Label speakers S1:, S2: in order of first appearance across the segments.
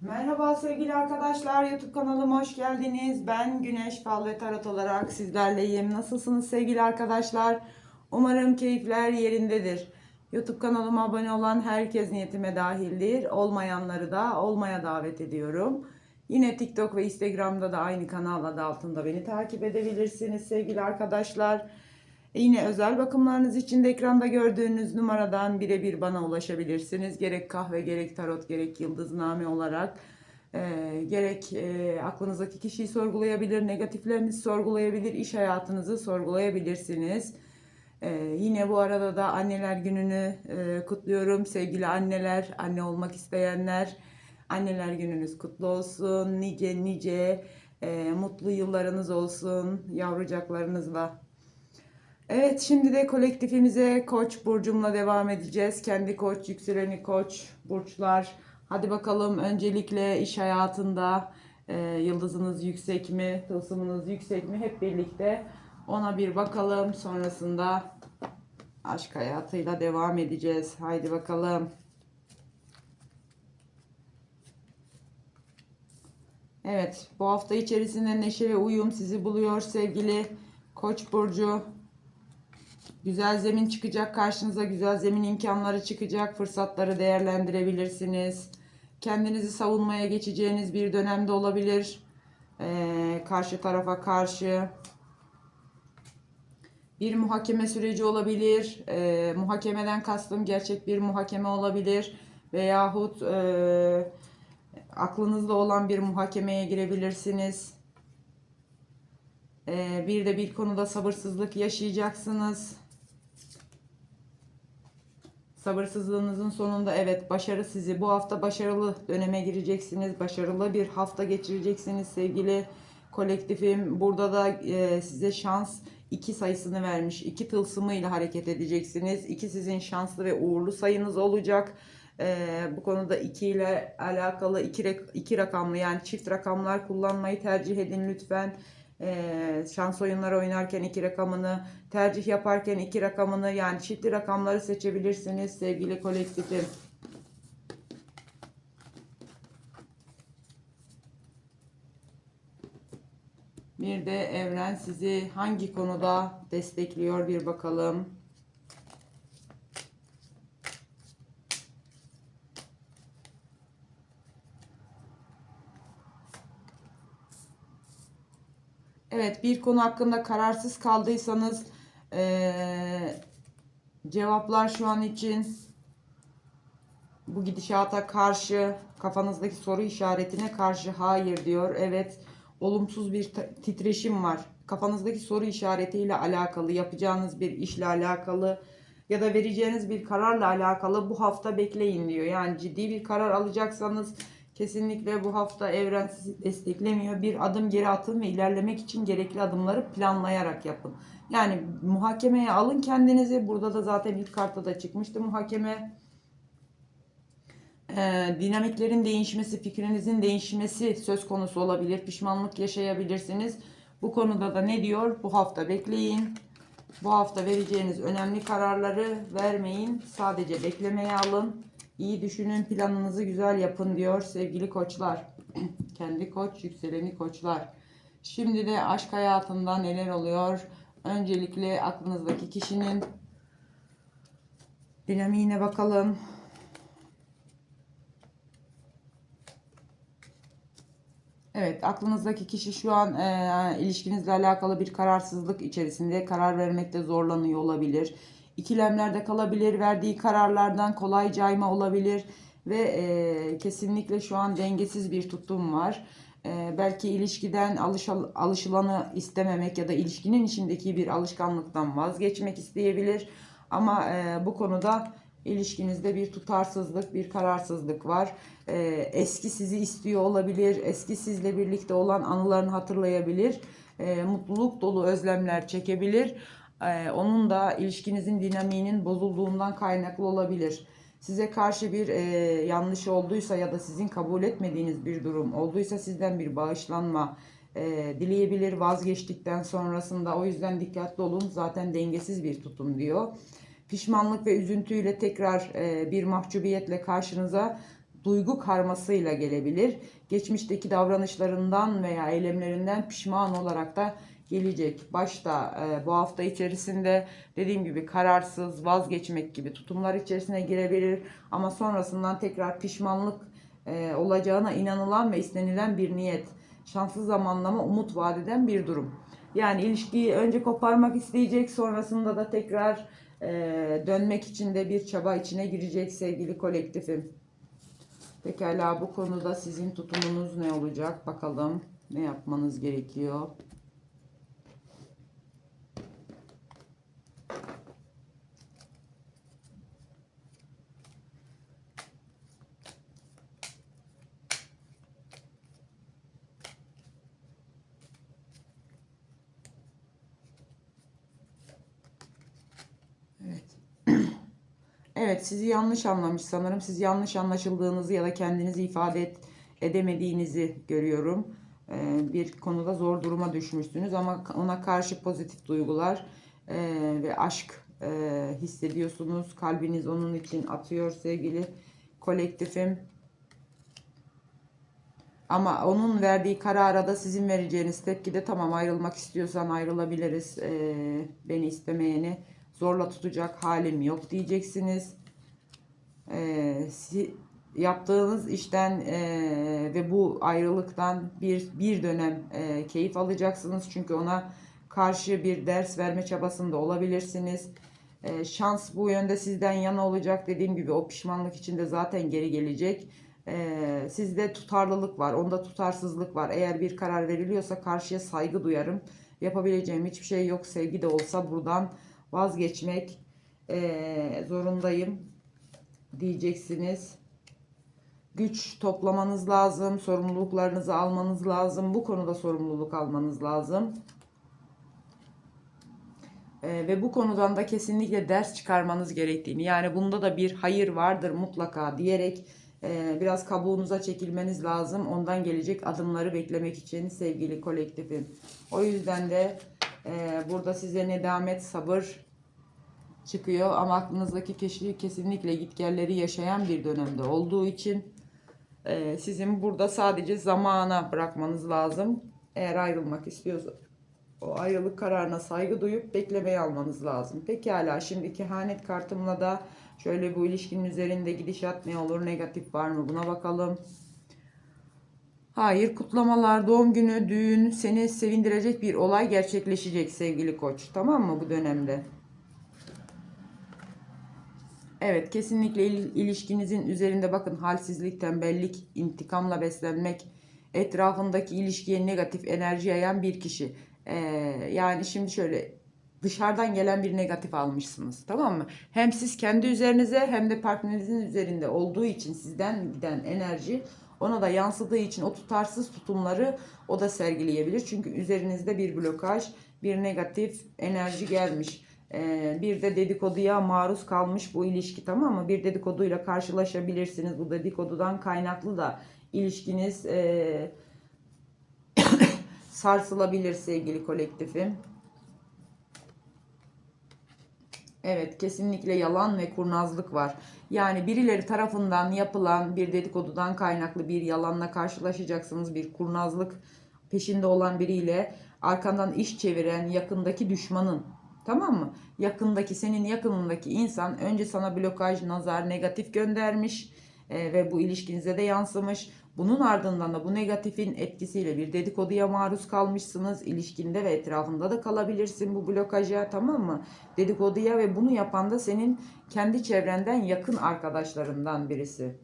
S1: Merhaba sevgili arkadaşlar, YouTube kanalıma hoş geldiniz. Ben Güneş Fal ve Tarot olarak sizlerleyim. Nasılsınız sevgili arkadaşlar? Umarım keyifler yerindedir. YouTube kanalıma abone olan herkes niyetime dahildir. Olmayanları da olmaya davet ediyorum. Yine TikTok ve Instagram'da da aynı kanal adı altında beni takip edebilirsiniz sevgili arkadaşlar. Yine özel bakımlarınız için de ekranda gördüğünüz numaradan birebir bana ulaşabilirsiniz. Gerek kahve, gerek tarot, gerek yıldızname olarak. e, gerek e, aklınızdaki kişiyi sorgulayabilir, negatiflerinizi sorgulayabilir, iş hayatınızı sorgulayabilirsiniz. E, yine bu arada da anneler gününü e, kutluyorum. Sevgili anneler, anne olmak isteyenler, anneler gününüz kutlu olsun. Nice nice e, mutlu yıllarınız olsun yavrucaklarınızla. Evet şimdi de kolektifimize Koç burcumla devam edeceğiz. Kendi Koç, yükseleni Koç burçlar. Hadi bakalım öncelikle iş hayatında e, yıldızınız yüksek mi, tılsımınız yüksek mi hep birlikte ona bir bakalım. Sonrasında aşk hayatıyla devam edeceğiz. Haydi bakalım. Evet, bu hafta içerisinde neşe ve uyum sizi buluyor sevgili Koç burcu. Güzel zemin çıkacak karşınıza. Güzel zemin imkanları çıkacak. Fırsatları değerlendirebilirsiniz. Kendinizi savunmaya geçeceğiniz bir dönemde olabilir. Ee, karşı tarafa karşı bir muhakeme süreci olabilir. Ee, muhakemeden kastım gerçek bir muhakeme olabilir. Veyahut e, aklınızda olan bir muhakemeye girebilirsiniz. Ee, bir de bir konuda sabırsızlık yaşayacaksınız. Sabırsızlığınızın sonunda evet başarı sizi bu hafta başarılı döneme gireceksiniz. Başarılı bir hafta geçireceksiniz sevgili kolektifim. Burada da e, size şans iki sayısını vermiş. iki tılsımıyla hareket edeceksiniz. İki sizin şanslı ve uğurlu sayınız olacak. E, bu konuda iki ile alakalı iki, rak- iki rakamlı yani çift rakamlar kullanmayı tercih edin lütfen. Ee, şans oyunları oynarken iki rakamını, tercih yaparken iki rakamını yani çiftli rakamları seçebilirsiniz sevgili kolektifim. Bir de evren sizi hangi konuda destekliyor bir bakalım. Evet, bir konu hakkında kararsız kaldıysanız eee, cevaplar şu an için bu gidişata karşı kafanızdaki soru işaretine karşı hayır diyor. Evet, olumsuz bir titreşim var. Kafanızdaki soru işaretiyle alakalı, yapacağınız bir işle alakalı ya da vereceğiniz bir kararla alakalı bu hafta bekleyin diyor. Yani ciddi bir karar alacaksanız Kesinlikle bu hafta evren sizi desteklemiyor. Bir adım geri atın ve ilerlemek için gerekli adımları planlayarak yapın. Yani muhakemeye alın kendinizi. Burada da zaten ilk kartta da çıkmıştı muhakeme. Ee, dinamiklerin değişmesi, fikrinizin değişmesi söz konusu olabilir. Pişmanlık yaşayabilirsiniz. Bu konuda da ne diyor? Bu hafta bekleyin. Bu hafta vereceğiniz önemli kararları vermeyin. Sadece beklemeye alın. İyi düşünün, planınızı güzel yapın diyor sevgili koçlar. Kendi koç, yükseleni koçlar. Şimdi de aşk hayatında neler oluyor? Öncelikle aklınızdaki kişinin dinamiğine bakalım. Evet, aklınızdaki kişi şu an e, ilişkinizle alakalı bir kararsızlık içerisinde karar vermekte zorlanıyor olabilir. İkilemlerde kalabilir, verdiği kararlardan kolay cayma olabilir ve e, kesinlikle şu an dengesiz bir tutum var. E, belki ilişkiden alışal, alışılanı istememek ya da ilişkinin içindeki bir alışkanlıktan vazgeçmek isteyebilir. Ama e, bu konuda ilişkinizde bir tutarsızlık, bir kararsızlık var. Ee, eski sizi istiyor olabilir, eski sizle birlikte olan anılarını hatırlayabilir, Ee, mutluluk dolu özlemler çekebilir. Ee, onun da ilişkinizin dinamiğinin bozulduğundan kaynaklı olabilir. Size karşı bir e, yanlış olduysa ya da sizin kabul etmediğiniz bir durum olduysa sizden bir bağışlanma e, dileyebilir vazgeçtikten sonrasında. O yüzden dikkatli olun. Zaten dengesiz bir tutum diyor pişmanlık ve üzüntüyle tekrar e, bir mahcubiyetle karşınıza duygu karmasıyla gelebilir. Geçmişteki davranışlarından veya eylemlerinden pişman olarak da gelecek. Başta e, bu hafta içerisinde dediğim gibi kararsız, vazgeçmek gibi tutumlar içerisine girebilir. Ama sonrasından tekrar pişmanlık e, olacağına inanılan ve istenilen bir niyet. Şanslı zamanlama umut vadeden bir durum. Yani ilişkiyi önce koparmak isteyecek, sonrasında da tekrar e, dönmek için de bir çaba içine girecek sevgili kolektifim. Pekala bu konuda sizin tutumunuz ne olacak? Bakalım ne yapmanız gerekiyor? Evet, sizi yanlış anlamış sanırım. Siz yanlış anlaşıldığınızı ya da kendinizi ifade et, edemediğinizi görüyorum. Ee, bir konuda zor duruma düşmüşsünüz ama ona karşı pozitif duygular e, ve aşk e, hissediyorsunuz. Kalbiniz onun için atıyor sevgili kolektifim. Ama onun verdiği karara da sizin vereceğiniz tepki de tamam ayrılmak istiyorsan ayrılabiliriz. Ee, beni istemeyeni zorla tutacak halim yok diyeceksiniz. Ee, si- yaptığınız işten e, ve bu ayrılıktan bir bir dönem e, keyif alacaksınız. Çünkü ona karşı bir ders verme çabasında olabilirsiniz. E, şans bu yönde sizden yana olacak. Dediğim gibi o pişmanlık içinde zaten geri gelecek. E, sizde tutarlılık var, onda tutarsızlık var. Eğer bir karar veriliyorsa karşıya saygı duyarım. Yapabileceğim hiçbir şey yok. Sevgi de olsa buradan vazgeçmek e, zorundayım diyeceksiniz. Güç toplamanız lazım, sorumluluklarınızı almanız lazım. Bu konuda sorumluluk almanız lazım. E, ve bu konudan da kesinlikle ders çıkarmanız gerektiğini, yani bunda da bir hayır vardır mutlaka diyerek e, biraz kabuğunuza çekilmeniz lazım. Ondan gelecek adımları beklemek için sevgili kolektifim. O yüzden de e, burada size nedamet, sabır çıkıyor ama aklınızdaki kişi kesinlikle gitgelleri yaşayan bir dönemde olduğu için e, sizin burada sadece zamana bırakmanız lazım. Eğer ayrılmak istiyorsa o ayrılık kararına saygı duyup beklemeyi almanız lazım. Pekala şimdi kehanet kartımla da şöyle bu ilişkinin üzerinde gidişat ne olur negatif var mı buna bakalım. Hayır kutlamalar doğum günü düğün seni sevindirecek bir olay gerçekleşecek sevgili koç tamam mı bu dönemde. Evet kesinlikle il- ilişkinizin üzerinde bakın halsizlik, tembellik, intikamla beslenmek, etrafındaki ilişkiye negatif enerji yayan bir kişi. Ee, yani şimdi şöyle dışarıdan gelen bir negatif almışsınız tamam mı? Hem siz kendi üzerinize hem de partnerinizin üzerinde olduğu için sizden giden enerji ona da yansıdığı için o tutarsız tutumları o da sergileyebilir. Çünkü üzerinizde bir blokaj, bir negatif enerji gelmiş. Ee, bir de dedikoduya maruz kalmış bu ilişki tamam mı? Bir dedikoduyla karşılaşabilirsiniz. Bu dedikodudan kaynaklı da ilişkiniz e, sarsılabilir sevgili kolektifim. Evet kesinlikle yalan ve kurnazlık var. Yani birileri tarafından yapılan bir dedikodudan kaynaklı bir yalanla karşılaşacaksınız. Bir kurnazlık peşinde olan biriyle arkandan iş çeviren yakındaki düşmanın tamam mı? Yakındaki senin yakınındaki insan önce sana blokaj, nazar, negatif göndermiş e, ve bu ilişkinize de yansımış. Bunun ardından da bu negatifin etkisiyle bir dedikoduya maruz kalmışsınız. İlişkinde ve etrafında da kalabilirsin bu blokaja tamam mı? Dedikoduya ve bunu yapan da senin kendi çevrenden yakın arkadaşlarından birisi.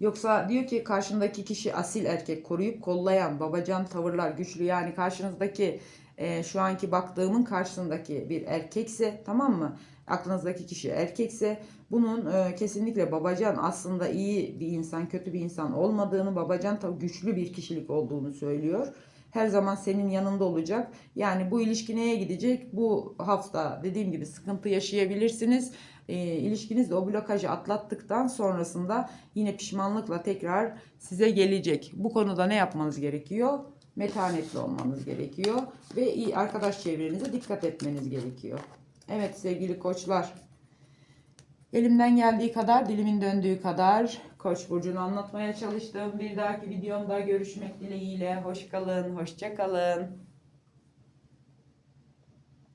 S1: Yoksa diyor ki karşındaki kişi asil erkek koruyup kollayan babacan tavırlar güçlü yani karşınızdaki e, şu anki baktığımın karşısındaki bir erkekse tamam mı? Aklınızdaki kişi erkekse bunun e, kesinlikle babacan aslında iyi bir insan kötü bir insan olmadığını babacan tabii güçlü bir kişilik olduğunu söylüyor. Her zaman senin yanında olacak. Yani bu ilişki neye gidecek? Bu hafta dediğim gibi sıkıntı yaşayabilirsiniz. E, ilişkiniz de o blokajı atlattıktan sonrasında yine pişmanlıkla tekrar size gelecek. Bu konuda ne yapmanız gerekiyor? Metanetli olmanız gerekiyor ve iyi arkadaş çevrenize dikkat etmeniz gerekiyor. Evet sevgili koçlar. Elimden geldiği kadar, dilimin döndüğü kadar Koç burcunu anlatmaya çalıştım. Bir dahaki videomda görüşmek dileğiyle. Hoş kalın, hoşça kalın.